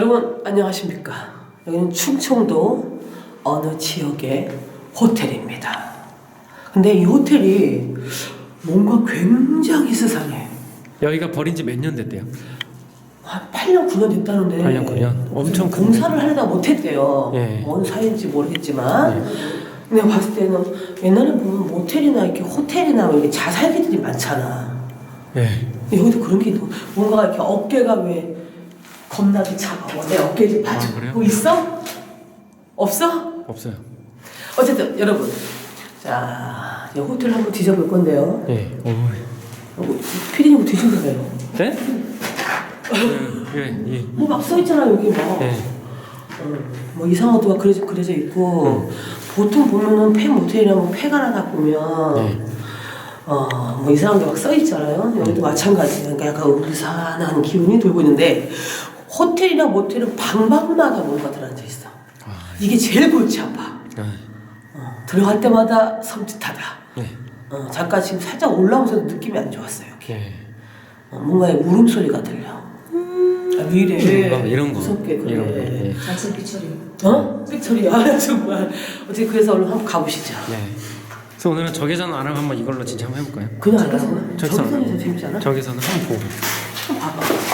여러분 안녕하십니까? 여기는 충청도 어느 지역의 호텔입니다. 근데 이 호텔이 뭔가 굉장히 스산해. 여기가 버린 지 몇 년 됐대요? 한 8년 9년 됐다는데 8년, 9년? 엄청? 공사를 하려다 못했대요. 예. 뭔 사이인지 모르겠지만 근데 봤을 때는 옛날에 보면 모텔이나 이렇게 호텔이나 뭐 이렇게 자살기들이 많잖아. 예. 근데 여기도 그런 게 있고 뭔가 이렇게 어깨가 왜 겁나게 차가워 내 어깨 좀 봐줘 아, 그래요? 뭐 있어? 없어? 없어요. 어쨌든 여러분 자 이제 호텔 한번 뒤져볼 건데요 예. 오. 어, 피디님 뒤진다며요 네? 예. 예. 뭐 막 써있잖아 여기 뭐, 예. 어, 뭐 이상하도가 그려져, 그려져 있고 보통 보면은 폐 모텔이나 뭐 폐가라다 보면 예. 어, 뭐 이상한 게 막 써있잖아요. 여기도 마찬가지예요. 그러니까 약간 음산한 기운이 돌고 있는데 호텔이나 모텔은 방방마다 뭔가 들어앉아 있어. 아. 이게 제일 골치 아파. 예. 어, 들어갈 때마다 섬찟하다. 예. 어, 잠깐 지금 살짝 올라오면서 느낌이 안 좋았어요. 여기. 예. 어, 뭔가의 울음소리가 들려. 아, 왜 이래? 아, 이런 거. 무섭게 그래. 이런 거. 예. 자체 비처리. 어? 삐처리야 정말. 어떻게 그래서 얼른 한번 가보시죠. 예. 그래서 오늘은 적외선 아랑 한번 이걸로 진짜 한번 해볼까요? 그냥 안 하고 저기서 저기서 재밌지 않아? 적외선을 한번 보고. 한번 봐봐.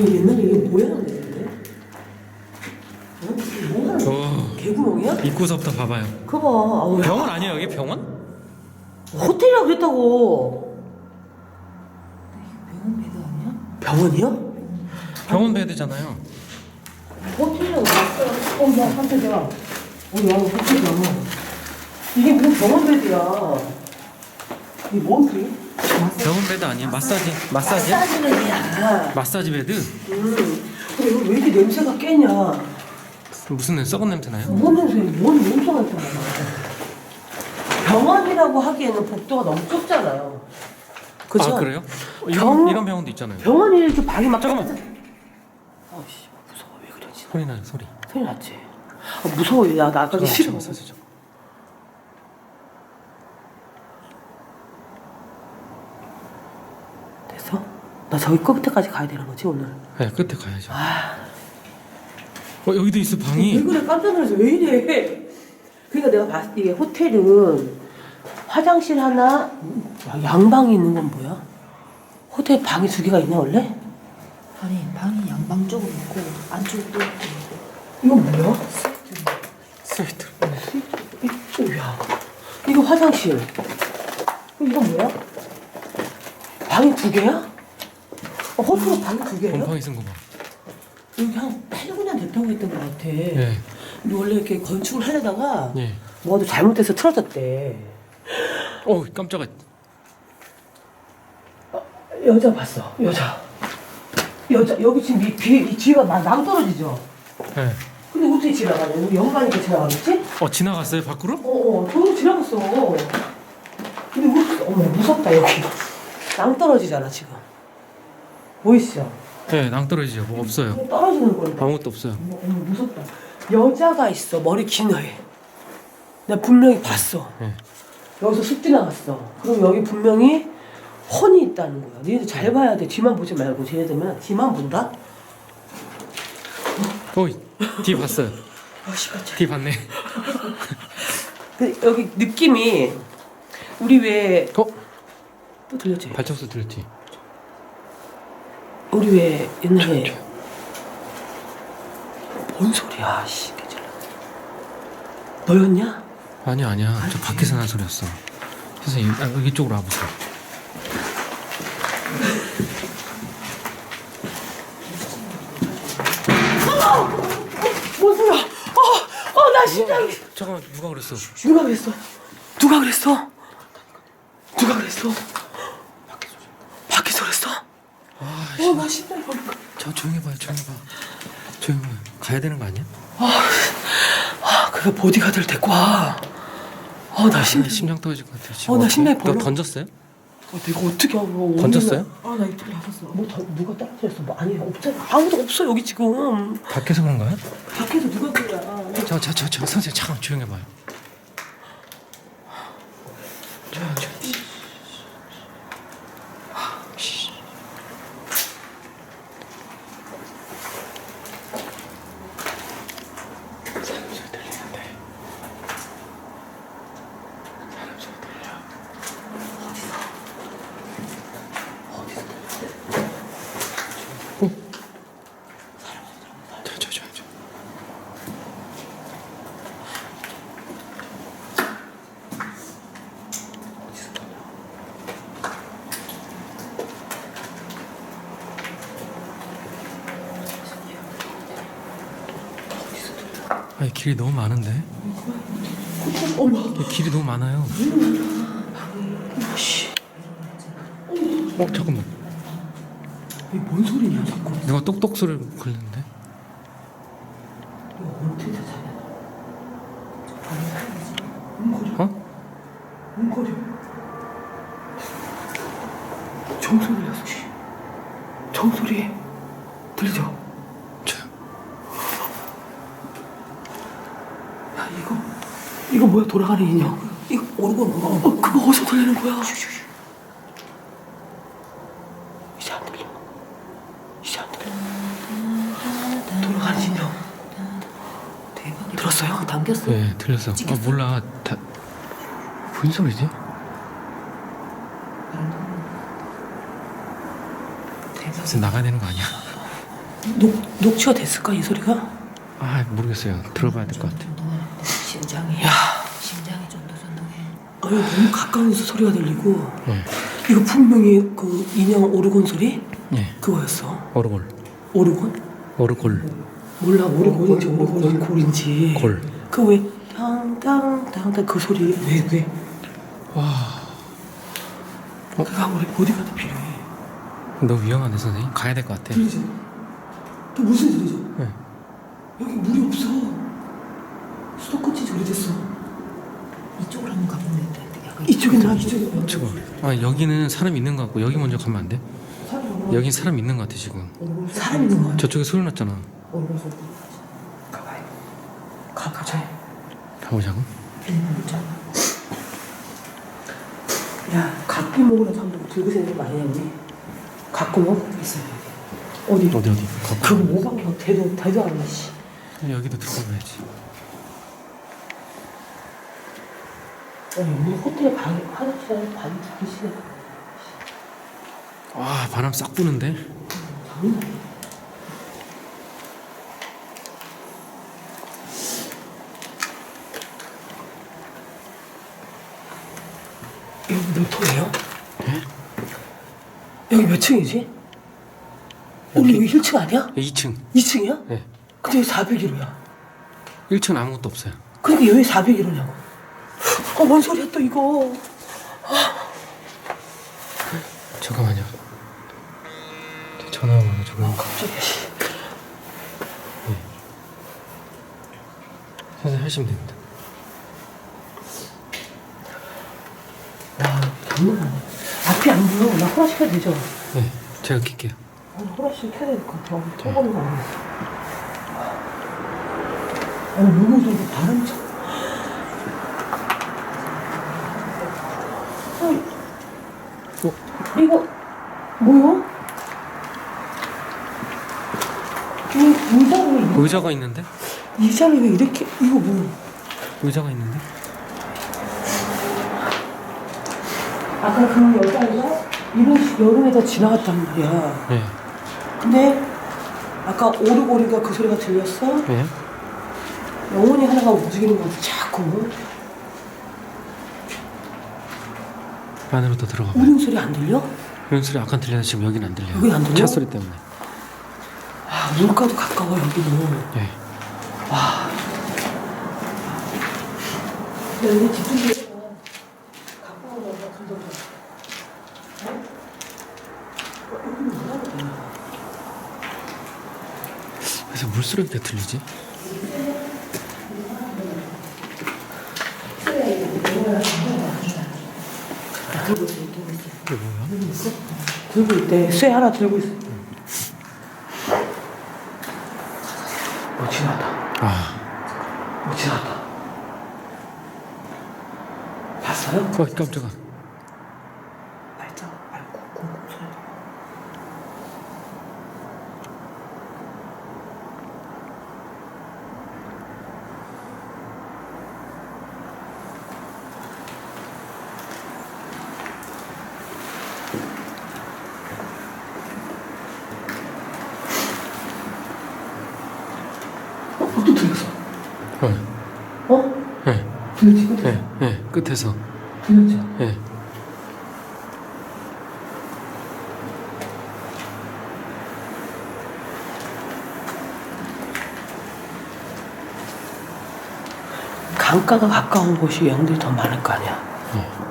옛날에 이게 뭐야 근데? 어? 이게 뭐 하는 거야? 오. 개구멍이야? 입구서부터 봐봐요. 그거 봐. 아우, 병원 아니에요 여기 병원? 호텔이라고 그랬다고. 병원 배도 아니야? 병원이요? 병원 베드잖아요. 호텔이라고 그랬어. 어, 야, 깜짝이야. 어, 야, 호텔이야. 이게 무슨 병원 베드야. 이게 뭐지? 병원 베드 아니에요? 마사지 마사지? 마사지 베드야. 마사지 베드? 음. 근데 이거 왜 이렇게 냄새가 깨냐? 무슨 냄새? 썩은 냄새 나요? 뭔 냄새, 뭔 냄새가 있잖아. 병원이라고 하기에는 복도가 너무 좁잖아요. 그죠? 아 그래요? 어, 이런 병- 이런 병원도 있잖아요. 병원이 이렇게 방이 막. 잠깐만. 아씨, 무서워. 왜 그러지? 소리 나요 소리. 소리 났지? 아, 무서워. 야, 나 아까 싫어. 마사지 좀. 됐어? 나 저기 끝에까지 가야 되는 거지, 오늘? 네 끝에 가야죠. 아, 어 여기도 있어 왜 방이. 그래? 깜짝 놀라서 왜 이래? 그러니까 내가 봤을 때 이게 호텔은 화장실 하나, 야, 양방이 있는 건 뭐야? 호텔 방이 두 개가 있나, 원래? 아니 방이 양방 쪽으로 있고 안쪽도 있고. 이건 뭐야? 스위트. 오야 이거 화장실 이건 뭐야? 방이 두 개야? 어, 호텔 방이 두 개예요? 곰팡이 쓴 거 봐. 여기 한 8, 9년 됐다고 했던 것 같아 예. 근데 원래 이렇게 건축을 하려다가 예. 뭐가 잘못돼서 틀어졌대 어 깜짝아. 여자 봤어 여자 여자 여기 지금 이, 뒤에, 이 뒤가 막 낭떨어지죠? 예. 근데 어떻게 지나가냐 여기 연관이게 지나가겠지? 어 지나갔어요 밖으로? 어어 저기 지나갔어 근데 어떻게 어머 무섭다 여기 낭떨어지잖아 지금 보이시죠? 네 낭떠러지죠. 뭐 없어요. 떨어지는 건데 아무것도 없어요. 어머, 어머 무섭다 여자가 있어 머리 긴 애. 내가 분명히 봤어 예. 여기서 쑥 지나갔어 그럼 여기 분명히 혼이 있다는 거야 니네들 잘 봐야 돼 뒤만 보지 말고 쟤네들면 뒤만 본다? 어이 뒤 봤어요. 아씨 깜짝 뒤 봤네. 그 여기 느낌이 우리 왜 또 어 들렸지? 발전소 들렸지. 우리 왜 옛날에 뭔 소리야 씨 개질러 너였냐? 아니야 아니야. 저 밖에서 난 소리였어. 선생님 아, 여기 쪽으로 와보세요. 뭔 소리야 어 어 나 심장이 잠깐만 누가 그랬어? 누가 그랬어? 누가 그랬어? 누가 그랬어? 밖에서 그랬어? 어나 심장이 벌렁 저 조용히 봐요 조용히 봐. 조용히 봐요. 가야 되는 거 아니야? 아 그래 보디가드를 데리고 와. 아나 아, 심장 심장 떨어질 것 같아. 지금 어, 나? 심장이 너 벌렁- 던졌어요? 어, 내가 어떻게 하고 던졌어요? 아나 이쪽에 나갔어. 뭐 더, 누가 떨어뜨렸어? 뭐 아니 없잖아. 아무도 없어 여기 지금. 밖에서 그런가요? 밖에서 누가 그래? 저 저 저 저 선생님 잠깐 조용히 봐요. 길이 너무 많은데? 어머. 이 길이 너무 많아요. 씨. 어 잠깐만. 이게 뭔 소리냐 자꾸. 누가 똑똑 소리 걸리는데? 이거 어떻게 찾아야 어? 웅거려. 정소리야, 씨. 정소리. 들리죠? 저 야, 이거. 이거 뭐야, 돌아가는 인형. 이거 오르고 뭐야? 어, 그거 어디서 들리는 거야? 이제 안 들려. 이제 안 들려. 돌아가는 인형. 대박이다. 들었어요? 당겼어. 네 들렸어. 아 찍혔어? 몰라. 다 무슨 소리지? 나가야 되는 거 아니야? 녹, 녹취가 됐을까, 이 소리가? 아 모르겠어요. 들어봐야 될 것 같아. 심장이. 야. 아유, 너무 가까이서 소리가 들리고. 네. 이거 분명히 그 인형 오르곤 소리? 네. 그거였어. 어르골. 오르곤? 어르골. 몰라, 오르곤인지 오르곤 골인지. 골. 그 왜, 땅땅땅땅 그 소리. 왜, 왜? 와. 그거 우리 보디가드 필요해. 너 위험한데 선생님? 가야 될 것 같아. 들리죠? 또 무슨 소리죠? 네. 여기 물이 없어. 수도 끝이 오래됐어. 이쪽으로 한번 가보면 이쪽에 나, 이쪽에 나. 지금 아 여기는 사람 있는 것 같고 여기 먼저 가면 안 돼? 여긴 사람 있는 것 같아 지금. 사람 있는 거 같아. 저쪽에 소리 났잖아. 가봐요. 가보자. 가보자고. 야, 갓구멍으로 한번 들고 다니는 거 아니냐, 우리? 갓구멍? 있어요. 어디? 어디 어디? 가. 그거 모방경 대도, 대도 안 나, 씨. 여기도 들어가야지. 아니, 우리 호텔 방, 화장실에 반 두개씩 와 바람 싹 부는데. 장난 아니야. 여기 몇 호예요? 여기 몇 층이지? 우리 여기 1층 아니야? 2층. 2층이야? 네. 근데 여기 401호야. 1층 아무것도 없어요. 그러니까 왜 401호냐고. 어, 뭔 소리야 또 이거. 잠깐만요. 저 전화 와요 저거. 갑자기. 씨. 선생님 하시면 됩니다. 와, 장난 아니야. 앞이 안 보여. 나 호라시 켜야 되죠? 네, 제가 킬게요. 아니, 호라시 켜야 될 것 같아. 통보는 거 아니야. 아니, 누구도 이거 바람 쳐. 어이. 어, 이거, 뭐야? 이 의자가 왜, 이렇게- 의자가 있는데? 의자를 왜 이렇게, 이거 뭐. 의자가 있는데? 아까 그 여자애가 이런 식 여름에다 지나갔단 말이야. 네. 근데 아까 오르고리가 그 소리가 들렸어? 네. 영혼이 하나가 움직이는 거 같아, 자꾸. 안으로 더 들어가 봐요. 우는 소리 안 들려? 이런 소리 아까 들렸는데 지금 여기는 안 들려요. 여긴 안 들려? 차 소리 때문에. 아, 물가도 가까워, 여기는. 네. 와. 여기 집중되잖아. 가까워, 여기가 들더라. 그래서 물소리가 들리지? 들고 있어, 들고 있어. 이게 뭐야? 들고 있대. 쇠 하나 들고 있어. 뭐 지나갔다. 아, 뭐 지나갔다. 봤어요? 어, 깜짝아. 발자국 말고 콩콩 소리. 어, 또 들렸어. 어, 어? 네, 들렸지? 끝에. 네, 네, 끝에서. 들렸지? 네. 강가가 가까운 곳이 양들이 더 많을 거 아니야. 예.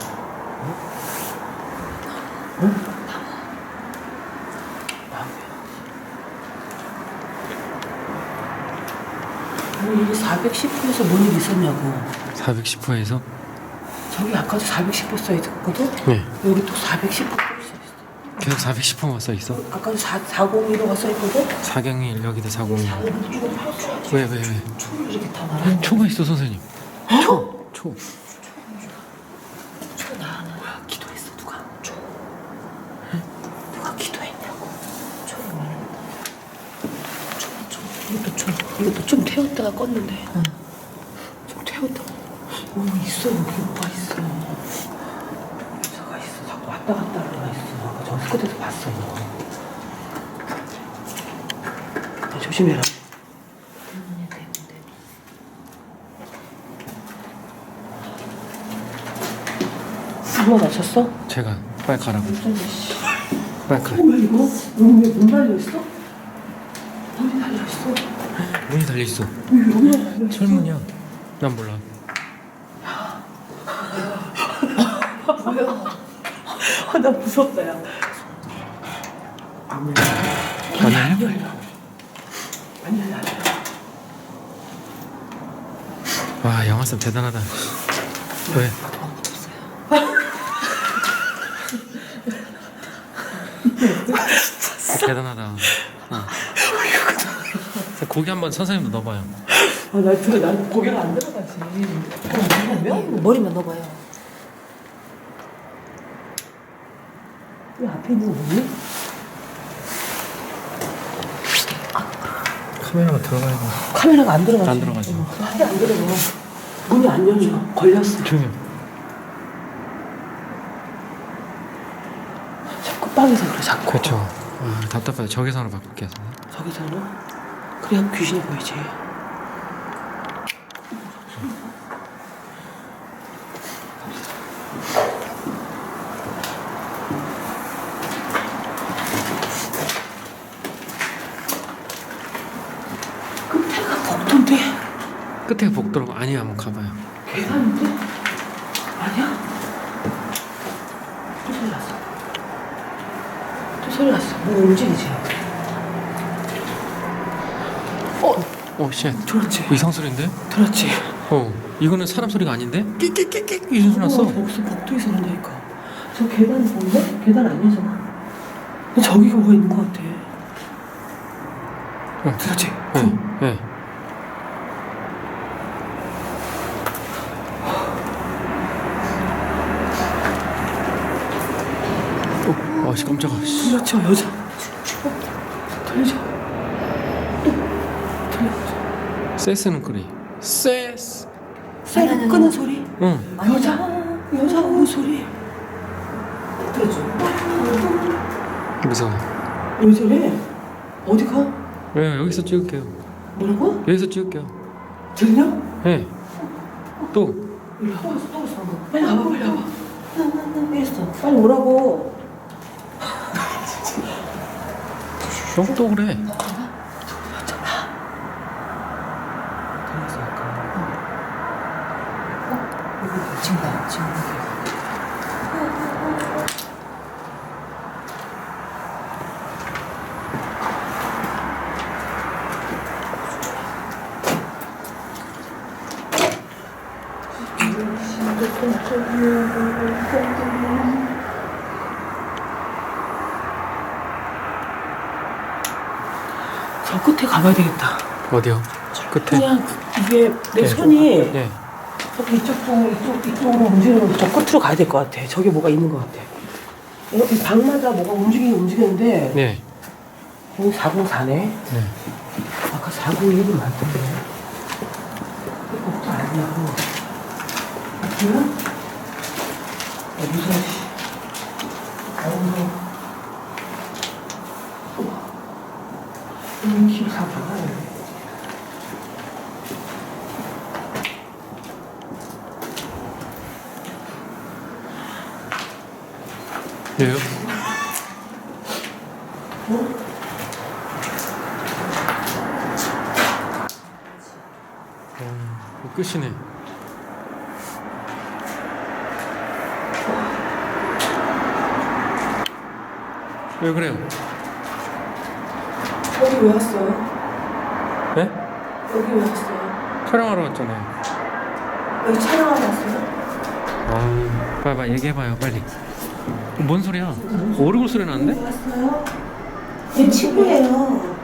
이게 410호에서 뭔 일 있었냐고. 410호에서 저기 아까도 410호 써있거든? 네 여기 또 410호 써있어. 계속 410호만 써 있어 아까도 4, 401호가 써있거든? 401 여기도 401왜왜 왜, 초를 이렇게 다 말하는 초가 있어 선생님 초 초. 초 나는 뭐야 기도했어 누가? 초. 누가 기도했냐고. 초를 말하는 초, 초. 이것도 좀 태웠다가 껐는데. 좀 태웠다가. 오 있어 여기 뭐가 있어. 여자가 있어. 자꾸 왔다 갔다 하는 애가 있어. 아까 저 스쿼트에서 봤어 이거. 야, 조심해라. 때문에 때문에 누가 맞췄어? 제가 빨리 가라고 씨. 빨리 가 뭐야 이거? 여기 왜문 달려 있어? 문이 달려 있어. 철문이야 난 몰라 아, 나 무섭다 야. 안 열려. 안 열려. 와 영화쌤 대단하다 왜? 대단하다 어. 고기 한번 선생님도 넣어봐요 아, 나 들어, 난 고개가 안 들어가지. 머리만, 머리만 넣어봐요 이 앞에 있는 거 뭐니? 카메라가 들어가야 돼 카메라가 안 들어가지. 안 들어가지. 어, 하게 안 들어가. 문이 안 열려. 걸렸어. 조용히 해. 자꾸 빵에서 그래, 자꾸. 그렇죠 아, 답답하다 저기서는 바꿀게요 선생님. 저기서는 그래야 귀신이 보이지. 끝에가 복도인데 끝에 복도라고 아니야 한번 가봐요 계단인데 아니야? 또 소리 났어. 또 소리 났어. 뭐 움직이지? 어, 오쉣 들었지? 이상 소리인데? 들었지? 어 이거는 사람 소리가 아닌데? 끽끽끽끽 이런 소리 났어 어, 복수 복도에서 난다니까. 저 계단 뭔데? 계단? 근데 저기가 뭐가 있는 것 같아. 어. 들었지? 네, 네. 어, 아 씨 깜짝아. 씨. 들렸죠 여자. 어, 들리죠? 또 들렸죠? 세스는 그래. 세스. 쇠를 끄는 소리? 응. 여자 여자 우는 소리. 들었죠? 무서워. 왜 저래? 어디 가? 네, 여기서 찍을게요. 뭐라고? 여기서 찍을게요. 들려? 네. 또. 일로 와. 빨리 와봐 빨리 와봐. 했어. 빨리 오라고. 형또 그래. 지금 봐요 지금 저 끝에 가봐야 되겠다. 어디요? 끝에. 그냥 이게 내 네. 손이 네. 저기 이쪽 쪽 이쪽 이쪽으로 움직이는 거저 끝으로 가야 될 것 같아. 저기 뭐가 있는 것 같아. 어, 이 방마다 뭐가 움직이긴 움직이는데 네. 여기 404네. 네. 아까 401이 많던데. 이것도 아니냐고. 그래? 야, 무서워, 씨. 아우, 무서워. 음, 길 가봐라. 왜요? 어, 끝이네. 왜 그래요? 여기 왜 왔어요? 네? 여기 왜 왔어요? 촬영하러 왔잖아요. 여기 촬영하러 왔어요? 아, 빨리 빨리 얘기해봐요, 빨리. 뭔 소리야? 오르골 소리 나는데? 왜 왔어요? 제 친구예요.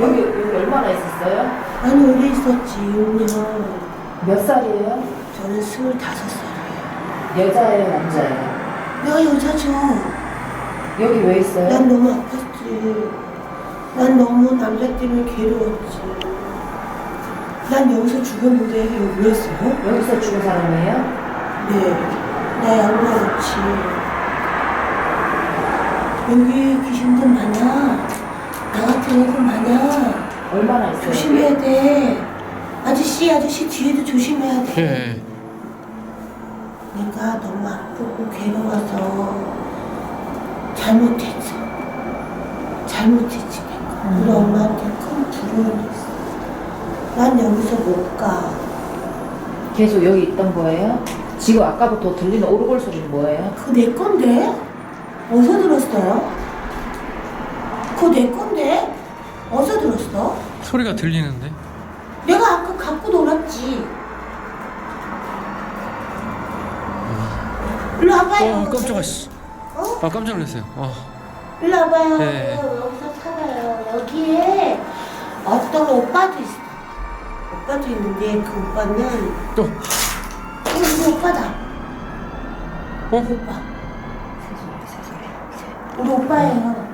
여기 여기 얼마나 있었어요? 아니 오래 있었지 6년. 몇 살이에요? 저는 25살이에요. 여자예요, 남자예요? 내가 여자죠. 여기 왜 있어요? 난 너무 아팠지. 난 너무 남자 때문에 괴로웠지. 난 여기서 죽었는데 여기 왜 왔어요? 여기서 죽은 사람이에요? 네. 나 양보했지. 여기 귀신들 많아. 나 같은 애들 많아. 얼마나 있어요? 조심해야 돼. 아저씨, 아저씨 뒤에도 조심해야 돼. 예. 내가 너무 아프고 괴로워서 잘못했어. 잘못했지 내가. 우리 엄마한테 큰 불효를 했어. 난 여기서 못 가. 계속 여기 있던 거예요? 지금 아까부터 들리는 오르골 소리는 뭐예요? 그거 내 건데? 어디서 들었어요? 그거 내 건데? 어디서 들었어? 소리가 들리는데? 내가 아까 갖고 놀았지. 일로 와봐요. 어, 깜짝아, 씨. 어? 아, 깜짝 놀랐어요. 어. 일로 와봐요. 네. 여기서 살아요. 여기에 어떤 오빠도 있어. 오빠도 있는데 그 오빠는 또, 어, 우리 오빠다. 어? 우리 오빠. 우리 오빠예요.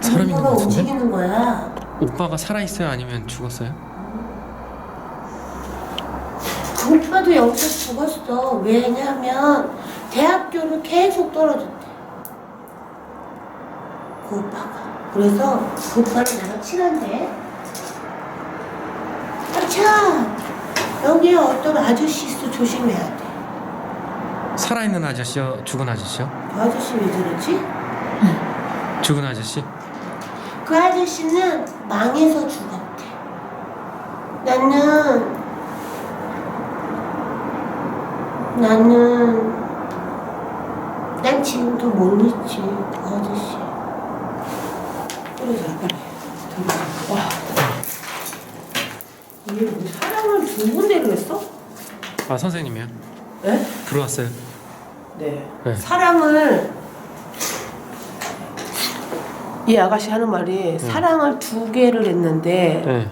사람 우리 있는 오빠가 것 같은데? 움직이는 거야. 오빠가 살아 있어요? 아니면 죽었어요? 그 오빠도 여기서 죽었어. 왜냐면 대학교를 계속 떨어졌대. 그 오빠가. 그래서 그 오빠는 나랑 친한데. 아, 참. 여기에 어떤 아저씨 있어. 조심해야 돼. 살아있는 아저씨요? 죽은 아저씨요? 그 아저씨 왜 저러지? 죽은 아저씨? 그 아저씨는 망해서 죽었대. 나는 나는 난 지금도 못 잊지 그 아저씨. 그러자 빨리 들어가. 와. 이게 뭐 사람을 두 군데로 했어? 아, 선생님이요? 네? 들어왔어요. 네. 네. 사랑을 이 아가씨 하는 말이 사랑을 두 개를 했는데 네.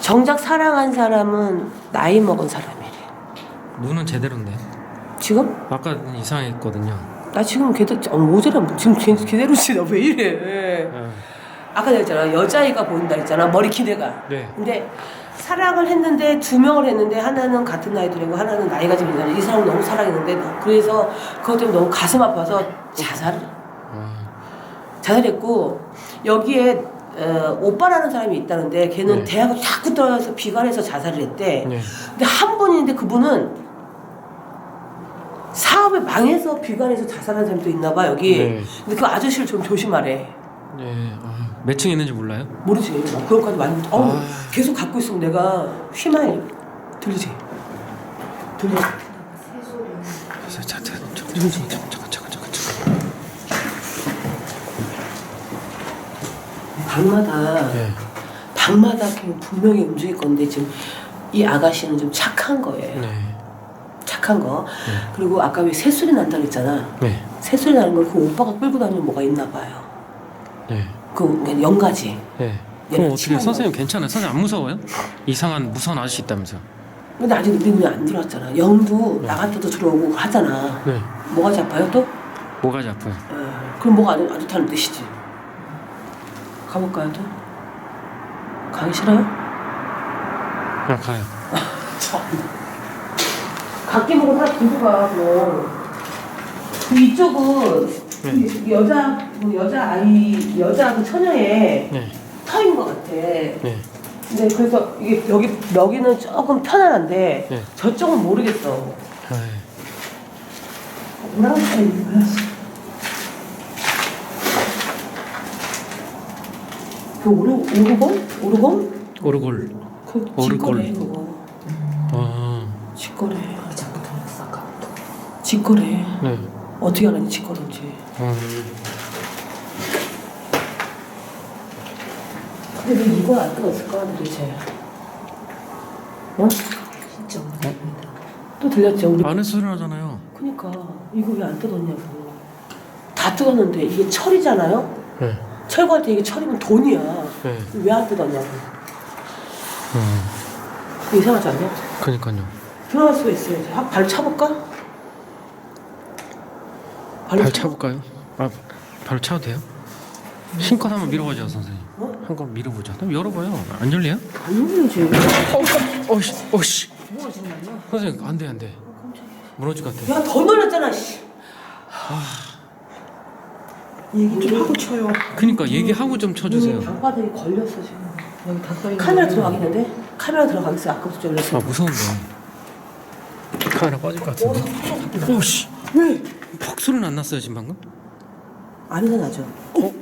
정작 사랑한 사람은 나이 먹은 사람이래. 눈은 제대로인데. 지금? 아까는 이상했거든요. 나 지금 걔도 어, 모자라 지금 걔, 걔대로지 나 왜 이래? 네. 아까 내가 했잖아 여자아이가 보인다 했잖아 머리 기대가. 네. 근데 사랑을 했는데 두 명을 했는데 하나는 같은 나이 들이고 하나는 나이가 좀 있는 이 사람 너무 사랑했는데 그래서 그것 때문에 너무 가슴 아파서 자살을 아, 자살했고 여기에 어, 오빠라는 사람이 있다는데 걔는 네. 대학을 자꾸 떨어져서 비관해서 자살을 했대. 네. 근데 한 분인데 그분은 사업에 망해서 비관해서 자살한 사람도 있나 봐 여기. 네. 근데 그 아저씨를 좀 조심하래. 네. 아, 몇층 있는지 몰라요? 모르지. 나 그런까지 완. 어 아. 계속 갖고 있으면 내가 휘말 들리지. 들리지. 자, 자, 자, 잠깐, 잠깐, 잠깐, 잠깐, 잠깐, 잠깐. 방마다 네. 방마다 그냥 분명히 움직일 건데 지금 이 아가씨는 좀 착한 거예요. 네. 착한 거. 그리고 아까 왜 새소리 난다 그랬잖아. 네. 새소리 나는 걸 그 오빠가 끌고 다니면 뭐가 있나 봐요. 네. 그 연가지. 네. 그럼 어떻게 선생님 괜찮아요? 선생님 안 무서워요? 이상한 무서운 아저씨 있다면서요? 근데 아직 우리 눈에 안 들어왔잖아. 영도 나한테도 들어오고 하잖아. 네. 뭐가 아파요 또? 뭐가 아파요? 어, 그럼 뭐가 안, 안 좋다는 뜻이지. 가볼까요 또? 가기 싫어요? 그냥 가요. 각기 보고 하나 들고 가 그럼. 그 이쪽은 네. 그 여자 뭐 여자 아이 여자 그 처녀의 네. 터인 것 같아. 네. 근데 그래서 이게 여기 여기는 조금 편안한데 네. 저쪽은 모르겠어. 네. 뭐라고 써 있는 거야? 그 오르 오르곤 오르곤 오르골. 그 오르골. 직거래 그거 아, 직거래 자꾸 들렸어 아까부터. 직거래 네. 어떻게 알았니 치과는지 음, 근데 왜 이거 안 뜯었을까 도대체 어? 진짜 모르겠다. 또 들렸죠 우리 안에 소리 나잖아요. 그니까 이거 왜 안 뜯었냐고 다 뜯었는데 이게 철이잖아요 네. 철거할 때 이게 철이면 돈이야 네. 왜 안 뜯었냐고 음, 이상하지 않냐? 그니까요. 들어갈 수가 있어야지 한발 차볼까? 발로 발 차- 차볼까요? 아, 바로 차도 돼요? 신껏 한번 밀어보죠, 선생님. 어? 한번 밀어보죠. 그럼 열어봐요. 안 열려요? 안 열리지 어, 어씨, 어씨. 뭐가 지금 말이야 선생님, 안 돼, 안 돼. 무너질 것 같아. 야, 더 놀랐잖아, 씨. 얘기 좀 하고 쳐요. 그니까 얘기하고 좀 쳐주세요. 방바닥에 걸렸어, 지금. 여기 다 써있는 카메라. 들어가겠는데? 카메라 들어가겠어. 아까부터 열렸어. 아, 무서운데. 카메라 꺼질 것 같은데. 오씨. 왜? 퍽 소리는 안 났어요, 지금 방금? 아니가 나죠. 어?